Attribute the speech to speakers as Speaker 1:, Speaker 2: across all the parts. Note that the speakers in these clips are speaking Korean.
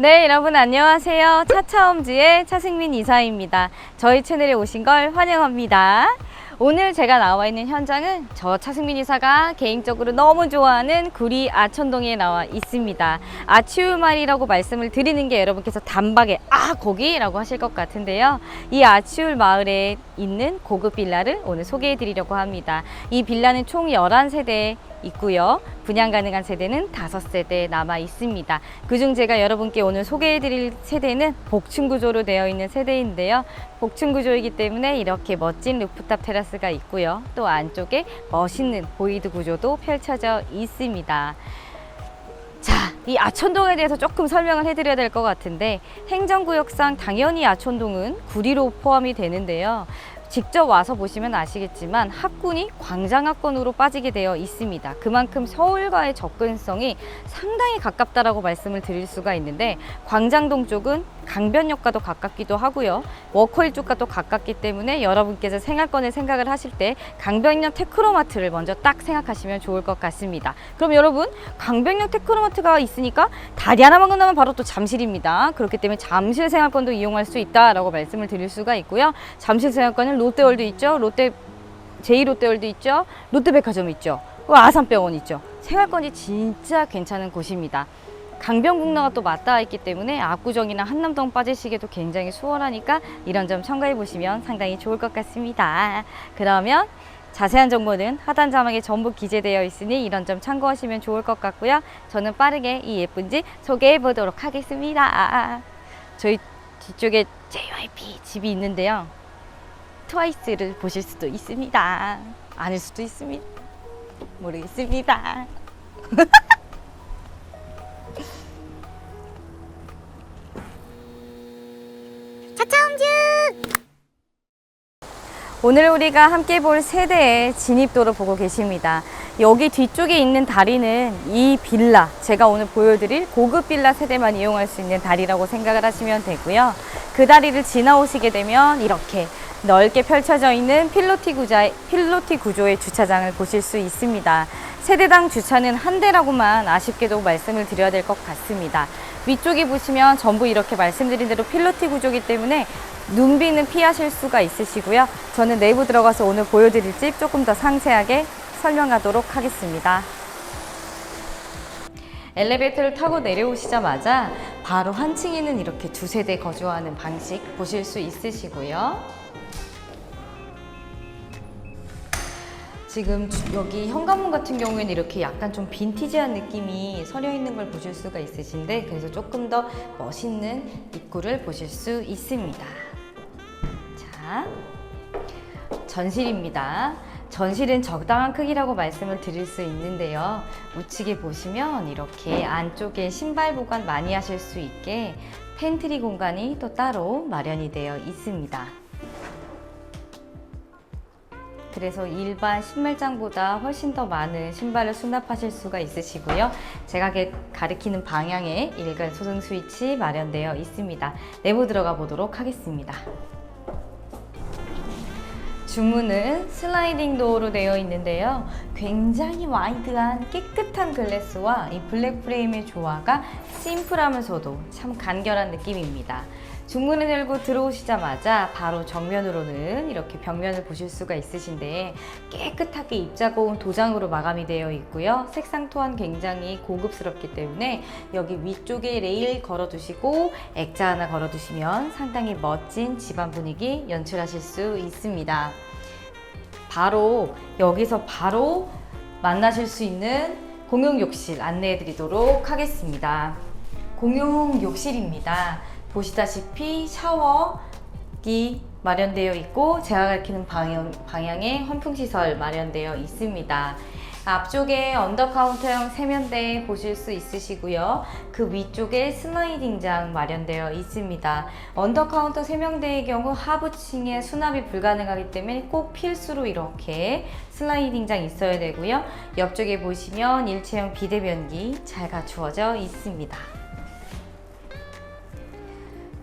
Speaker 1: 네, 여러분 안녕하세요. 차차홈즈의 차승민 이사입니다. 저희 채널에 오신 걸 환영합니다. 오늘 제가 나와 있는 현장은 저 차승민 이사가 개인적으로 너무 좋아하는 구리 아천동에 나와 있습니다. 아치울마을이라고 말씀을 드리는 게 여러분께서 단박에 아 거기라고 하실 것 같은데요. 이 아치울 마을에 있는 고급 빌라를 오늘 소개해 드리려고 합니다. 이 빌라는 총 11세대 있고요. 분양 가능한 세대는 다섯 세대 남아 있습니다. 그중 제가 여러분께 오늘 소개해 드릴 세대는 복층 구조로 되어 있는 세대인데요. 복층 구조이기 때문에 이렇게 멋진 루프탑 테라스가 있고요. 또 안쪽에 멋있는 보이드 구조도 펼쳐져 있습니다. 자, 이 아촌동에 대해서 조금 설명을 해드려야 될 것 같은데 행정구역상 당연히 아촌동은 구리로 포함이 되는데요. 직접 와서 보시면 아시겠지만 학군이 광장학권으로 빠지게 되어 있습니다. 그만큼 서울과의 접근성이 상당히 가깝다라고 말씀을 드릴 수가 있는데 광장동 쪽은 강변역과도 가깝기도 하고요. 워커힐 쪽과도 가깝기 때문에 여러분께서 생활권을 생각을 하실 때 강변역 테크노마트를 먼저 딱 생각하시면 좋을 것 같습니다. 그럼 여러분 강변역 테크노마트가 있으니까 다리 하나만 건너면 바로 또 잠실입니다. 그렇기 때문에 잠실 생활권도 이용할 수 있다라고 말씀을 드릴 수가 있고요. 잠실 생활권은 롯데월드 있죠. 롯데 제2롯데월드 있죠. 롯데백화점 있죠. 그 아산병원 있죠. 생활권이 진짜 괜찮은 곳입니다. 강변북로가 또 맞닿아 있기 때문에 압구정이나 한남동 빠지시기도 굉장히 수월하니까 이런 점 첨가해 보시면 상당히 좋을 것 같습니다. 그러면 자세한 정보는 하단 자막에 전부 기재되어 있으니 이런 점 참고하시면 좋을 것 같고요. 저는 빠르게 이 예쁜 집 소개해 보도록 하겠습니다. 저희 뒤쪽에 JYP 집이 있는데요. 트와이스를 보실 수도 있습니다. 아닐 수도 있습니다. 모르겠습니다. 오늘 우리가 함께 볼 세대의 진입도를 보고 계십니다. 여기 뒤쪽에 있는 다리는 이 빌라, 제가 오늘 보여드릴 고급 빌라 세대만 이용할 수 있는 다리라고 생각을 하시면 되고요. 그 다리를 지나오시게 되면 이렇게 넓게 펼쳐져 있는 필로티 구자의, 필로티 구조의 주차장을 보실 수 있습니다. 세대당 주차는 한 대라고만 아쉽게도 말씀을 드려야 될 것 같습니다. 위쪽에 보시면 전부 이렇게 말씀드린 대로 필로티 구조이기 때문에 눈비는 피하실 수가 있으시고요. 저는 내부 들어가서 오늘 보여드릴 집 조금 더 상세하게 설명하도록 하겠습니다. 엘리베이터를 타고 내려오시자마자 바로 한 층에는 이렇게 두 세 대 거주하는 방식 보실 수 있으시고요. 지금 주- 여기 현관문 같은 경우에는 이렇게 약간 좀 빈티지한 느낌이 서려 있는 걸 보실 수가 있으신데 그래서 조금 더 멋있는 입구를 보실 수 있습니다. 자, 전실입니다. 전실은 적당한 크기라고 말씀을 드릴 수 있는데요. 우측에 보시면 이렇게 안쪽에 신발 보관 많이 하실 수 있게 팬트리 공간이 또 따로 마련이 되어 있습니다. 그래서 일반 신발장보다 훨씬 더 많은 신발을 수납하실 수가 있으시고요. 제가 게- 가리키는 방향에 일괄 소등 스위치 마련되어 있습니다. 내부 들어가 보도록 하겠습니다. 주문은 슬라이딩 도어로 되어 있는데요. 굉장히 와이드한 깨끗한 글래스와 이 블랙 프레임의 조화가 심플하면서도 참 간결한 느낌입니다. 중문을 열고 들어오시자마자 바로 정면으로는 이렇게 벽면을 보실 수가 있으신데 깨끗하게 입자고운 도장으로 마감이 되어 있고요. 색상 또한 굉장히 고급스럽기 때문에 여기 위쪽에 레일 걸어두시고 액자 하나 걸어두시면 상당히 멋진 집안 분위기 연출하실 수 있습니다. 바로 여기서 바로 만나실 수 있는 공용 욕실 안내해 드리도록 하겠습니다. 공용 욕실입니다. 보시다시피 샤워기 마련되어 있고 제가 가리키는 방향, 방향에 환풍시설 마련되어 있습니다. 앞쪽에 언더카운터형 세면대 보실 수 있으시고요. 그 위쪽에 슬라이딩장 마련되어 있습니다. 언더카운터 세면대의 경우 하부층에 수납이 불가능하기 때문에 꼭 필수로 이렇게 슬라이딩장 있어야 되고요. 옆쪽에 보시면 일체형 비대변기 잘 갖추어져 있습니다.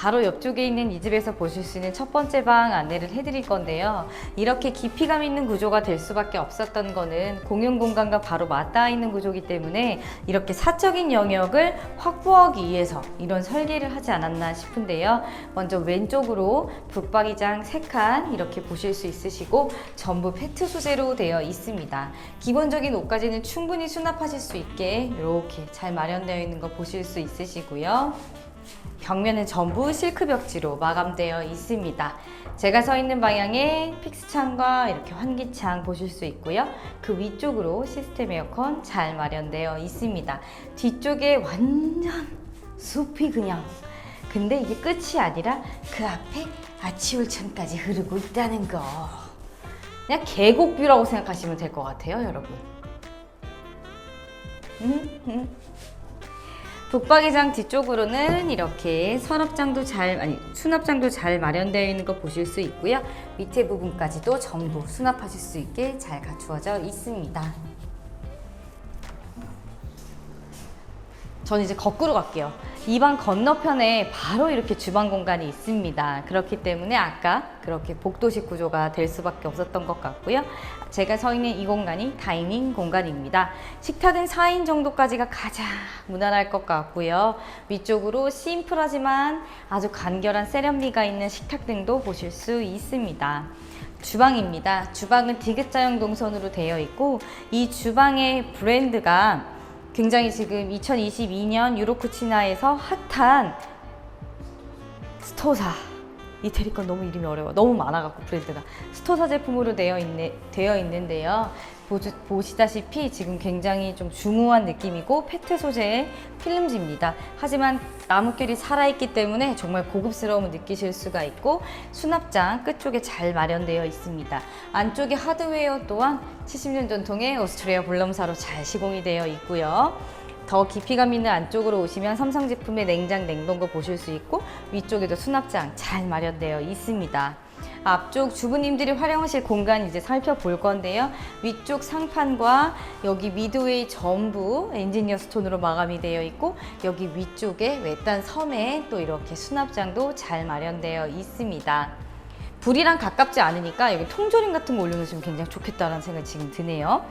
Speaker 1: 바로 옆쪽에 있는 이 집에서 보실 수 있는 첫 번째 방 안내를 해드릴 건데요. 이렇게 깊이감 있는 구조가 될 수밖에 없었던 거는 공용 공간과 바로 맞닿아 있는 구조이기 때문에 이렇게 사적인 영역을 확보하기 위해서 이런 설계를 하지 않았나 싶은데요. 먼저 왼쪽으로 북박이장 3칸 이렇게 보실 수 있으시고 전부 페트 소재로 되어 있습니다. 기본적인 옷까지는 충분히 수납하실 수 있게 이렇게 잘 마련되어 있는 거 보실 수 있으시고요. 벽면은 전부 실크 벽지로 마감되어 있습니다. 제가 서 있는 방향에 픽스창과 이렇게 환기창 보실 수 있고요. 그 위쪽으로 시스템 에어컨 잘 마련되어 있습니다. 뒤쪽에 완전 숲이 그냥 근데 이게 끝이 아니라 그 앞에 아치울천까지 흐르고 있다는 거. 그냥 계곡뷰라고 생각하시면 될 것 같아요, 여러분. 음, 음. 북박이장 뒤쪽으로는 이렇게 서랍장도 잘 아니 수납장도 잘 마련되어 있는 거 보실 수 있고요. 밑에 부분까지도 전부 수납하실 수 있게 잘 갖추어져 있습니다. 저는 이제 거꾸로 갈게요. 이 방 건너편에 바로 이렇게 주방 공간이 있습니다. 그렇기 때문에 아까 그렇게 복도식 구조가 될 수밖에 없었던 것 같고요. 제가 서 있는 이 공간이 다이닝 공간입니다. 식탁은 4인 정도까지가 가장 무난할 것 같고요. 위쪽으로 심플하지만 아주 간결한 세련미가 있는 식탁 등도 보실 수 있습니다. 주방입니다. 주방은 디귿자형 동선으로 되어 있고 이 주방의 브랜드가 굉장히 지금 2022년 유로쿠치나에서 핫한 스토사 이태리 건 너무 이름이 어려워. 너무 많아갖고 브랜드가. 스토사 제품으로 되어 있네 되어 있는데요. 보주, 보시다시피 지금 굉장히 좀 중후한 느낌이고 페트 소재의 필름지입니다. 하지만 나뭇결이 살아있기 때문에 정말 고급스러움을 느끼실 수가 있고 수납장 끝쪽에 잘 마련되어 있습니다. 안쪽에 하드웨어 또한 70년 전통의 오스트리아 볼럼사로 잘 시공이 되어 있고요 더 깊이감 있는 안쪽으로 오시면 삼성 제품의 냉장 냉동고 보실 수 있고 위쪽에도 수납장 잘 마련되어 있습니다. 앞쪽 주부님들이 활용하실 공간 이제 살펴볼 건데요. 위쪽 상판과 여기 미드웨이 전부 엔지니어 스톤으로 마감이 되어 있고 여기 위쪽에 외딴 섬에 또 이렇게 수납장도 잘 마련되어 있습니다. 불이랑 가깝지 않으니까 여기 통조림 같은 거 올려놓으시면 굉장히 좋겠다라는 생각이 지금 드네요.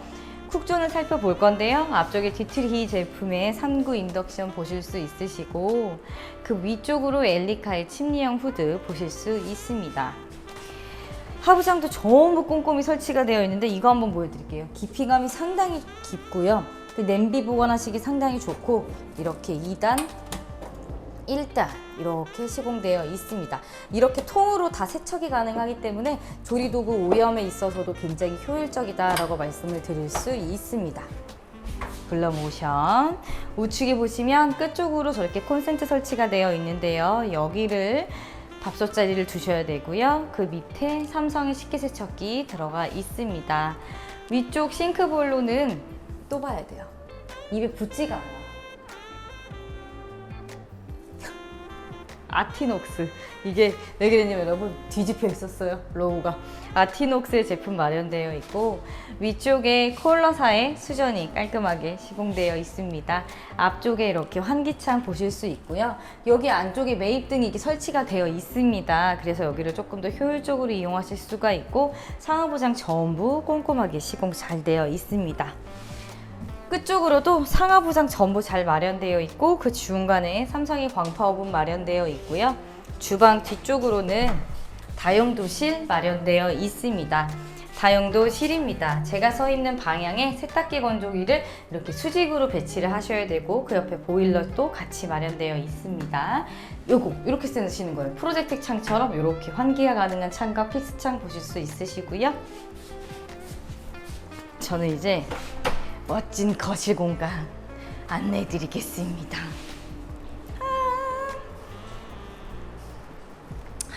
Speaker 1: 쿡존을 살펴볼 건데요. 앞쪽에 디트리 제품의 3구 인덕션 보실 수 있으시고 그 위쪽으로 엘리카의 침리형 후드 보실 수 있습니다. 하부장도 전부 꼼꼼히 설치가 되어 있는데 이거 한번 보여드릴게요. 깊이감이 상당히 깊고요. 그 냄비 보관하시기 상당히 좋고 이렇게 2단, 1단 이렇게 시공되어 있습니다. 이렇게 통으로 다 세척이 가능하기 때문에 조리도구 오염에 있어서도 굉장히 효율적이다라고 말씀을 드릴 수 있습니다. 블러 모션 우측에 보시면 끝쪽으로 저렇게 콘센트 설치가 되어 있는데요. 여기를 밥솥 자리를 두셔야 되고요. 그 밑에 삼성의 식기세척기 들어가 있습니다. 위쪽 싱크볼로는 또 봐야 돼요. 입에 붙지가 않아요. 아티녹스. 이게 왜 그랬냐면 여러분 뒤집혀 있었어요 로고가. 아티녹스의 제품 마련되어 있고 위쪽에 콜러사의 수전이 깔끔하게 시공되어 있습니다. 앞쪽에 이렇게 환기창 보실 수 있고요. 여기 안쪽에 매입등이 이렇게 설치가 되어 있습니다. 그래서 여기를 조금 더 효율적으로 이용하실 수가 있고 상하부장 전부 꼼꼼하게 시공 잘 되어 있습니다 끝쪽으로도 상하부장 전부 잘 마련되어 있고 그 중간에 삼성의 광파오븐 마련되어 있고요. 주방 뒤쪽으로는 다용도실 마련되어 있습니다. 다용도실입니다. 제가 서 있는 방향에 세탁기 건조기를 이렇게 수직으로 배치를 하셔야 되고 그 옆에 보일러도 같이 마련되어 있습니다. 요거 이렇게 쓰시는 거예요. 프로젝트 창처럼 이렇게 환기가 가능한 창과 픽스 창 보실 수 있으시고요. 저는 이제 멋진 거실 공간 안내해 드리겠습니다.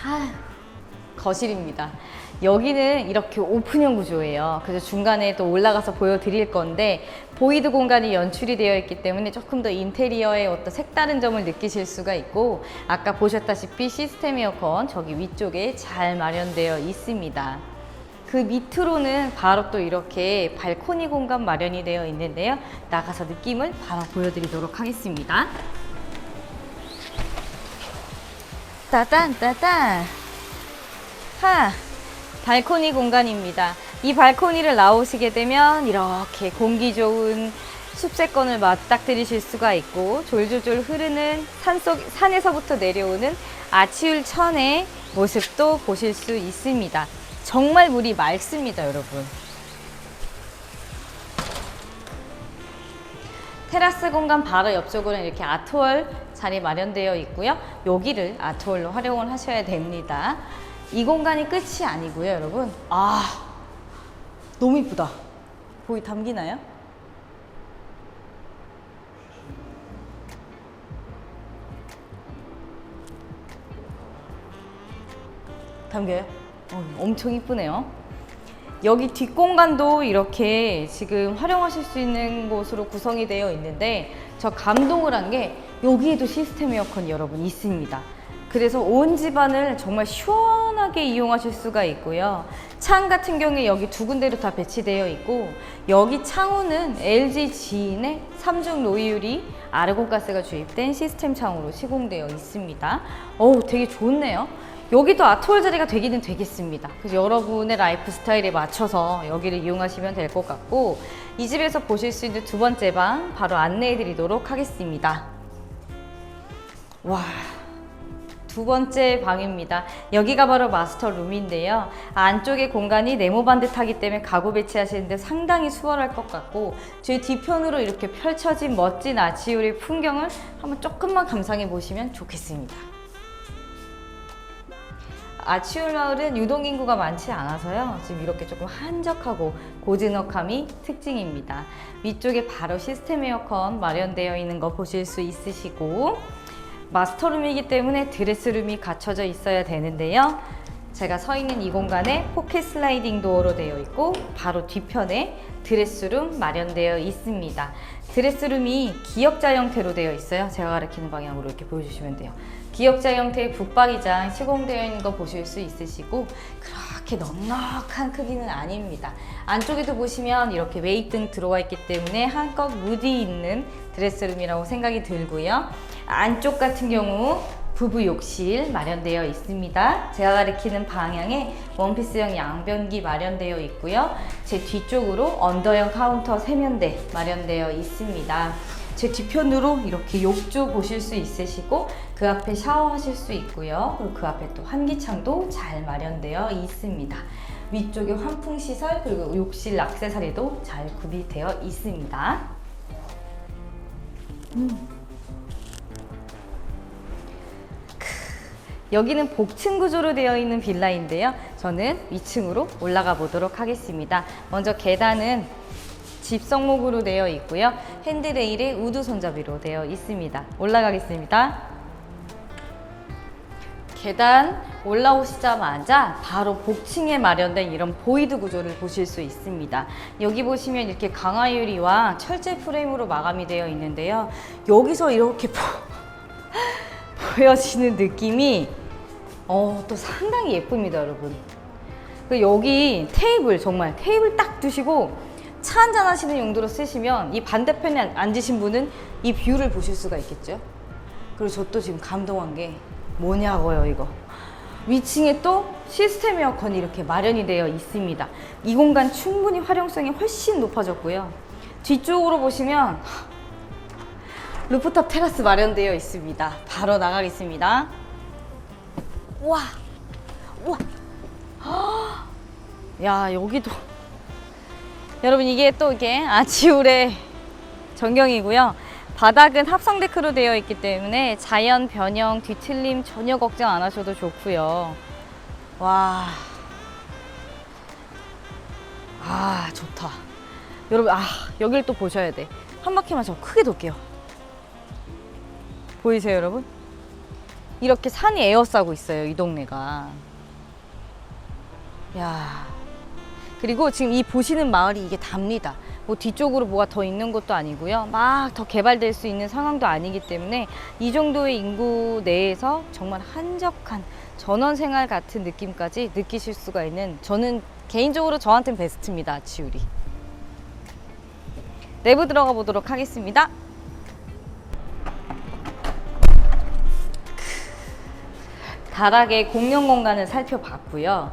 Speaker 1: 아, 거실입니다. 여기는 이렇게 오픈형 구조예요. 그래서 중간에 또 올라가서 보여드릴 건데 보이드 공간이 연출이 되어 있기 때문에 조금 더 인테리어의 어떤 색다른 점을 느끼실 수가 있고 아까 보셨다시피 시스템 에어컨 저기 위쪽에 잘 마련되어 있습니다. 그 밑으로는 바로 또 이렇게 발코니 공간 마련이 되어 있는데요. 나가서 느낌을 바로 보여드리도록 하겠습니다. 따단 따단. 하. 발코니 공간입니다. 이 발코니를 나오시게 되면 이렇게 공기 좋은 숲세권을 맞닥뜨리실 수가 있고 졸졸졸 흐르는 산속 산에서부터 내려오는 아치울 천의 모습도 보실 수 있습니다. 정말 물이 맑습니다, 여러분. 테라스 공간 바로 옆쪽으로는 이렇게 아트월 자리 마련되어 있고요. 여기를 아트월로 활용을 하셔야 됩니다. 이 공간이 끝이 아니고요, 여러분. 아, 너무 이쁘다. 보이 담기나요? 담겨요? 어, 엄청 이쁘네요. 여기 뒷공간도 이렇게 지금 활용하실 수 있는 곳으로 구성이 되어 있는데 저 감동을 한 게 여기에도 시스템 에어컨이 여러분 있습니다. 그래서 온 집안을 정말 시원하게 이용하실 수가 있고요. 창 같은 경우에 여기 두 군데로 다 배치되어 있고 여기 창호는 LG 지인의 삼중 로이유리 아르곤 가스가 주입된 시스템 창으로 시공되어 있습니다. 어우 되게 좋네요. 여기도 아트홀 자리가 되기는 되겠습니다. 그래서 여러분의 라이프 스타일에 맞춰서 여기를 이용하시면 될 것 같고 이 집에서 보실 수 있는 두 번째 방 바로 안내해 드리도록 하겠습니다. 와. 두 번째 방입니다. 여기가 바로 마스터 룸인데요. 안쪽에 공간이 네모 반듯하기 때문에 가구 배치하시는데 상당히 수월할 것 같고 제 뒤편으로 이렇게 펼쳐진 멋진 아치우리 풍경을 한번 조금만 감상해 보시면 좋겠습니다. 아치울 마을은 유동 인구가 많지 않아서요. 지금 이렇게 조금 한적하고 고즈넉함이 특징입니다. 위쪽에 바로 시스템 에어컨 마련되어 있는 거 보실 수 있으시고 마스터룸이기 때문에 드레스룸이 갖춰져 있어야 되는데요. 제가 서 있는 이 공간에 포켓 슬라이딩 도어로 되어 있고 바로 뒤편에 드레스룸 마련되어 있습니다. 드레스룸이 기역자 형태로 되어 있어요. 제가 가리키는 방향으로 이렇게 보여주시면 돼요. 기역자 형태의 북박이장 시공되어 있는 거 보실 수 있으시고 그렇게 넉넉한 크기는 아닙니다. 안쪽에도 보시면 이렇게 웨이등 들어와 있기 때문에 한껏 무디 있는 드레스룸이라고 생각이 들고요. 안쪽 같은 경우 부부 욕실 마련되어 있습니다. 제가 가리키는 방향에 원피스형 양변기 마련되어 있고요. 제 뒤쪽으로 언더형 카운터 세면대 마련되어 있습니다. 제 뒤편으로 이렇게 욕조 보실 수 있으시고 그 앞에 샤워하실 수 있고요. 그리고 그 앞에 또 환기창도 잘 마련되어 있습니다. 위쪽에 환풍 시설 그리고 욕실 액세서리도 잘 구비되어 있습니다. 여기는 복층 구조로 되어 있는 빌라인데요. 저는 위층으로 올라가 보도록 하겠습니다. 먼저 계단은 집성목으로 되어 있고요. 핸드레일에 우드 손잡이로 되어 있습니다. 올라가겠습니다. 계단 올라오시자마자 바로 복층에 마련된 이런 보이드 구조를 보실 수 있습니다. 여기 보시면 이렇게 강화 유리와 철제 프레임으로 마감이 되어 있는데요. 여기서 이렇게 보, 보여지는 느낌이 어, 또 상당히 예쁩니다, 여러분. 그 여기 테이블 정말 테이블 딱 두시고 차 한잔 하시는 용도로 쓰시면 이 반대편에 앉- 앉으신 분은 이 뷰를 보실 수가 있겠죠. 그리고 저 또 지금 감동한 게 뭐냐고요, 이거. 위층에 또 시스템 에어컨이 이렇게 마련이 되어 있습니다. 이 공간 충분히 활용성이 훨씬 높아졌고요. 뒤쪽으로 보시면 루프탑 테라스 마련되어 있습니다. 바로 나가겠습니다. 와, 와, 야 여기도 여러분 이게 또 이게 아치울의 전경이고요. 바닥은 합성 데크로 되어 있기 때문에 자연 변형 뒤틀림 전혀 걱정 안 하셔도 좋고요. 와, 아 좋다. 여러분 아 여길 또 보셔야 돼. 한 바퀴만 저 크게 돌게요. 보이세요 여러분? 이렇게 산이 에어싸고 있어요 이 동네가. 야. 그리고 지금 이 보시는 마을이 이게 답니다. 뭐 뒤쪽으로 뭐가 더 있는 것도 아니고요. 막 더 개발될 수 있는 상황도 아니기 때문에 이 정도의 인구 내에서 정말 한적한 전원 생활 같은 느낌까지 느끼실 수가 있는 저는 개인적으로 저한테는 베스트입니다. 아치우리. 내부 들어가 보도록 하겠습니다. 다락의 공용 공간을 살펴봤고요.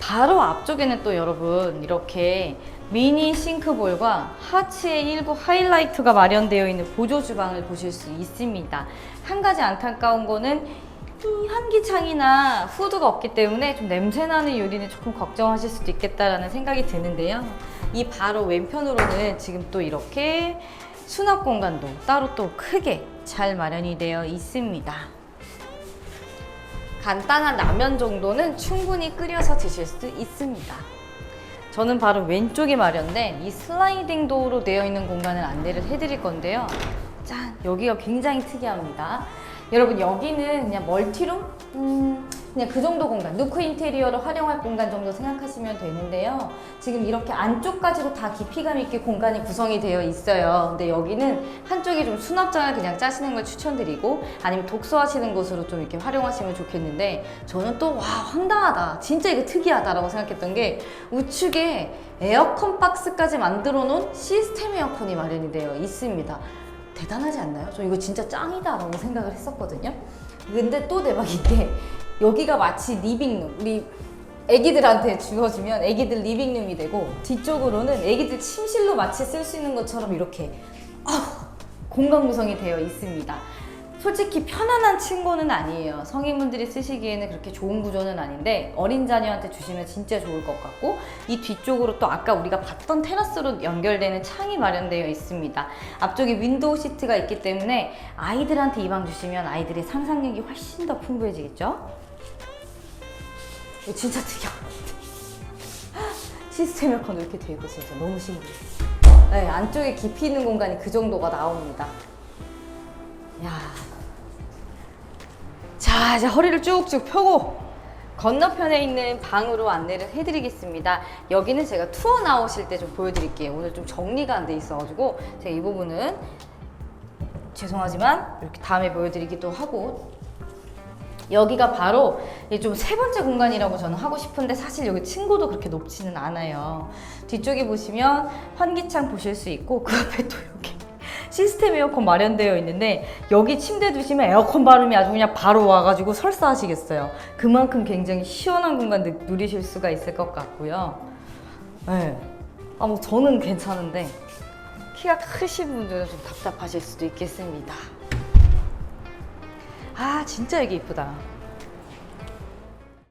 Speaker 1: 바로 앞쪽에는 또 여러분 이렇게 미니 싱크볼과 하츠의 일부 하이라이트가 마련되어 있는 보조 주방을 보실 수 있습니다. 한 가지 안타까운 거는 이 환기창이나 후드가 없기 때문에 좀 냄새나는 요리는 조금 걱정하실 수도 있겠다라는 생각이 드는데요. 이 바로 왼편으로는 지금 또 이렇게 수납 공간도 따로 또 크게 잘 마련이 되어 있습니다. 간단한 라면 정도는 충분히 끓여서 드실 수 있습니다. 저는 바로 왼쪽에 마련된 이 슬라이딩 도어로 되어 있는 공간을 안내를 해드릴 건데요. 짠! 여기가 굉장히 특이합니다. 여러분 여기는 그냥 멀티룸? 음, 그냥 그 정도 공간, 누크 인테리어를 활용할 공간 정도 생각하시면 되는데요. 지금 이렇게 안쪽까지도 다 깊이감 있게 공간이 구성이 되어 있어요. 근데 여기는 한쪽에 좀 수납장을 그냥 짜시는 걸 추천드리고 아니면 독서하시는 곳으로 좀 이렇게 활용하시면 좋겠는데 저는 또 와 황당하다. 진짜 이거 특이하다라고 생각했던 게 우측에 에어컨 박스까지 만들어 놓은 시스템 에어컨이 마련이 되어 있습니다. 대단하지 않나요? 저 이거 진짜 짱이다 라고 생각을 했었거든요. 근데 또 대박인 게 여기가 마치 리빙룸, 우리 애기들한테 주어주면 애기들 리빙룸이 되고 뒤쪽으로는 애기들 침실로 마치 쓸 수 있는 것처럼 이렇게 아, 공간 구성이 되어 있습니다. 솔직히 편안한 층고는 아니에요. 성인분들이 쓰시기에는 그렇게 좋은 구조는 아닌데 어린 자녀한테 주시면 진짜 좋을 것 같고 이 뒤쪽으로 또 아까 우리가 봤던 테라스로 연결되는 창이 마련되어 있습니다. 앞쪽에 윈도우 시트가 있기 때문에 아이들한테 이 방 주시면 아이들의 상상력이 훨씬 더 풍부해지겠죠? 진짜 특이하다. 시스템 에어컨 이렇게 되고 진짜 너무 신기해요. 네, 안쪽에 깊이 있는 공간이 그 정도가 나옵니다. 야. 자, 이제 허리를 쭉쭉 펴고 건너편에 있는 방으로 안내를 해드리겠습니다. 여기는 제가 투어 나오실 때 좀 보여드릴게요. 오늘 좀 정리가 안 돼 있어가지고 제가 이 부분은 죄송하지만 이렇게 다음에 보여드리기도 하고 여기가 바로 좀 세 번째 공간이라고 저는 하고 싶은데 사실 여기 층고도 그렇게 높지는 않아요. 뒤쪽에 보시면 환기창 보실 수 있고 그 앞에 또 여기 시스템 에어컨 마련되어 있는데 여기 침대 두시면 에어컨 바람이 아주 그냥 바로 와가지고 설사하시겠어요. 그만큼 굉장히 시원한 공간 느- 누리실 수가 있을 것 같고요. 네. 아, 뭐 저는 괜찮은데 키가 크신 분들은 좀 답답하실 수도 있겠습니다. 아 진짜 여기 이쁘다.